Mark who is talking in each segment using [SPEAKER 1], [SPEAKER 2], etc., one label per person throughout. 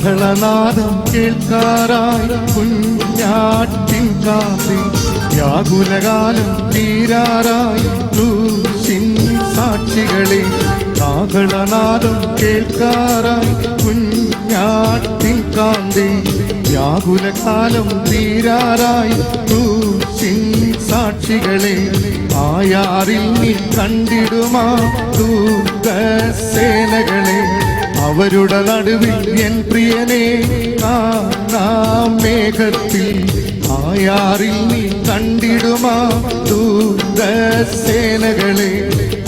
[SPEAKER 1] കാഹളനാദം കേൾക്കാറായി കുഞ്ഞാട്ടിൻ കാന്തി വ്യാകുലകാലം തീരാറായി ക്രൂശിൻ സാക്ഷികളെ കാഹളനാദം കേൾക്കാറായി കുഞ്ഞാട്ടിൻ കാന്തി വ്യാകുലകാലം തീരാറായി ക്രൂശിൻ സാക്ഷികളെ ആയാറിൽ നീ കണ്ടിടുമാ സേനകളെ അവരുടെ നടുവിൽ എൻ പ്രിയനെ നാം മേഘത്തിൽ ആയാറിൽ നീ കണ്ടിടുമാ സേനകളെ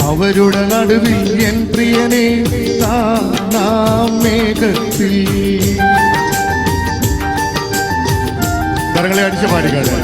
[SPEAKER 1] അവരുടെ നടുവിൽ എൻ പ്രിയനെ നാം മേഘത്തിൽ. കരങ്ങളെ അടിച്ചു പാടിക്കാതെ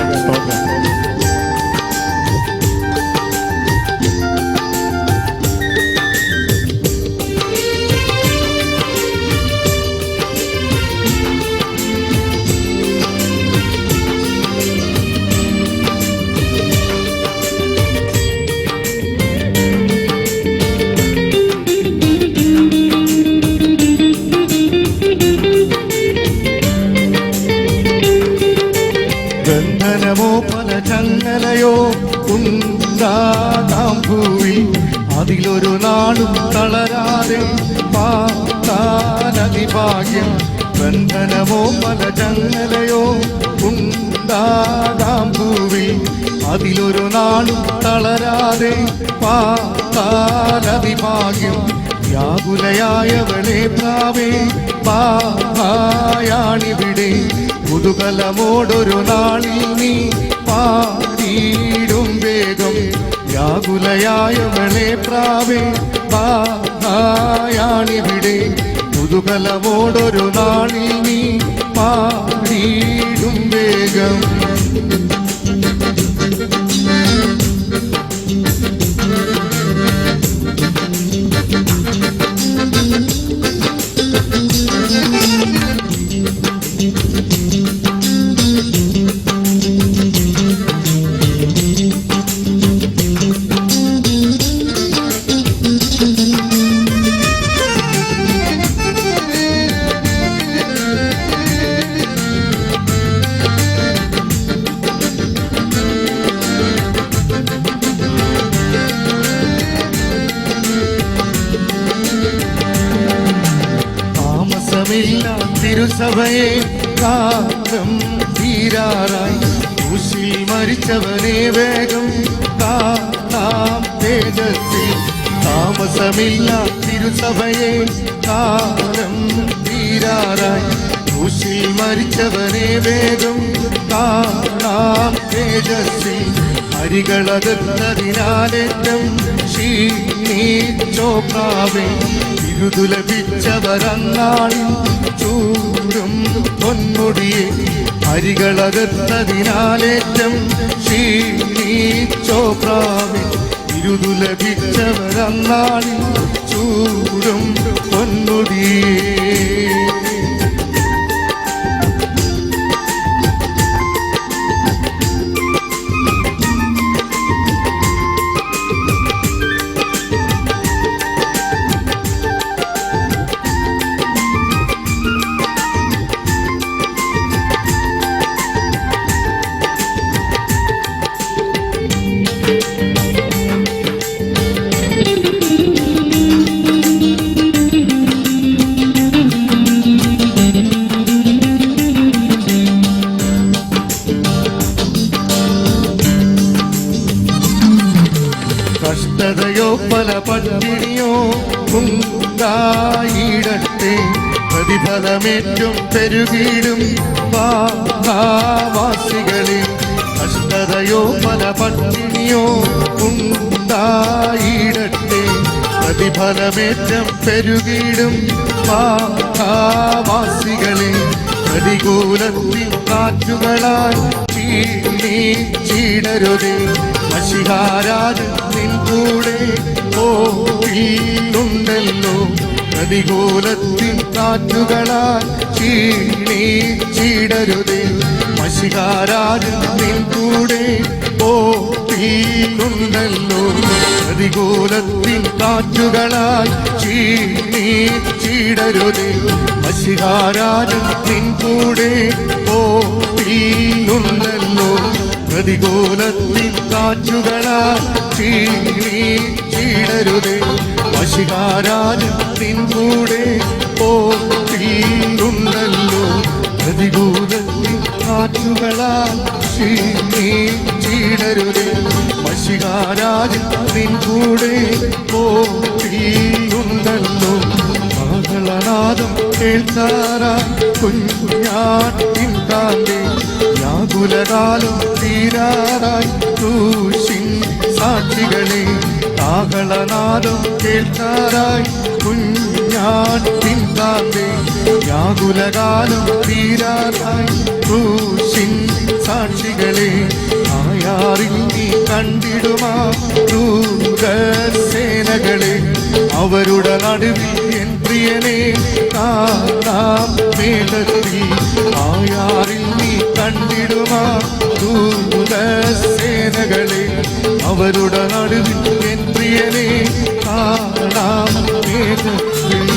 [SPEAKER 1] ഭൂവിൽ അതിലൊരു നാളും തളരാതെ പാതാനതിഭാഗ്യം ബന്ധനമോ പല ചങ്ങലയോ ഉണ്ടാകാം ഭൂവിൽ അതിലൊരു നാളും തളരാതെ പാതാനതിഭാഗ്യം വ്യാകുലയായവളെ പ്രാവേ പായാണിവിടെ പുതുകലമോടൊരു നാളിൽ നീ പാടിയിടും വേഗം. വ്യാകുലയായവളെ പ്രാവേ പായാണിവിടെ മുതുകലമോടൊരു നാളിൽ നീ പാടിയിടും വേഗം. பாவமெல்லாம் திருசபையே காலம் தீராராய். ஊசில் மறிச்சவனே வேகம் காலாம் தேஜத்தில் தாமசமில்லா திருசபையே காலம் தீராராய். ஊசில் மறிச்சவனே வேகம் காலாம் தேஜத்தில் അരികളകന്നതിനാലേറ്റം ക്ഷീണിച്ചോ പ്രാവേ ഇരുതു ലഭിച്ചവരങ്ങാളിൽ ചൂടും പൊന്മുടിയെ അരികളകന്നതിനാലേറ്റം ക്ഷീണിച്ചോ ഇരുതു ചൂടും പൊന്മുടിയേ ഉണ്ടായിടട്ടെ പ്രതിഫലമേറ്റും പെരുകീടും വാസികളിൽ കഷ്ടതയോ പല പട്ടിണിയോ ഉണ്ടായിടട്ടെ പ്രതിഫലമേറ്റം പെരുകീടും വാസികളിൽ പ്രതികൂലത്തിൽ കാറ്റുകളാൽ ചീടരുതേ. മഷിഹാരാജൻ കൂടെ ഓ കൂടെ ഓണ്ടല്ലോ പ്രതികൂലത്തിൽ കാറ്റുകളാൽ ചീണി ചീടരുതേ. മഷികാരാജൻ നിൻ കൂടെ പോത്തിയുണ്ടല്ലോ പ്രതികൂലത്തിൽ കാറ്റുകളാൽ ചീടരുതേ. മഷിഹാരാജൻ നിൻ കൂടെ പോത്തിയുണ്ടല്ലോ പ്രതികൂലത്തിൻ കാറ്റുകളാൽ ചീടരുതേ മഷിഹാരാജൻ നിൻ കൂടെ പോണ്ടല്ലോ പ്രതികൂലത്തിൻ കാറ്റുകളാൽ ചീടരുതേ മഷിഹാരാജൻ നിൻ കൂടെ പോത്തിയുണ്ടല്ലോ മകളനാദം കേൾക്കാറായി കുഞ്ഞാട്ടിൻ താന്റെ യാകുലകാലം തീരാറായി ക്രൂശിൻ സാക്ഷികളെ കാഹളനാദം കേൾക്കാറായി കുഞ്ഞാൻ താന്റെ യാകുലകാലം തീരാറായി ക്രൂശിൻ സാക്ഷികളെ ആയാറിൽ നീ കണ്ടിടുമാ സേനകളെ അവരുടെ നടുവിൽ എൻ പ്രിയനെ കാണാം മേലത്തി ആയാറിൽ கண்டிடுமா? தூத சேனகளே அவருடன் அடுவிட்டு என்றியனே காணாம் மேகத்தில்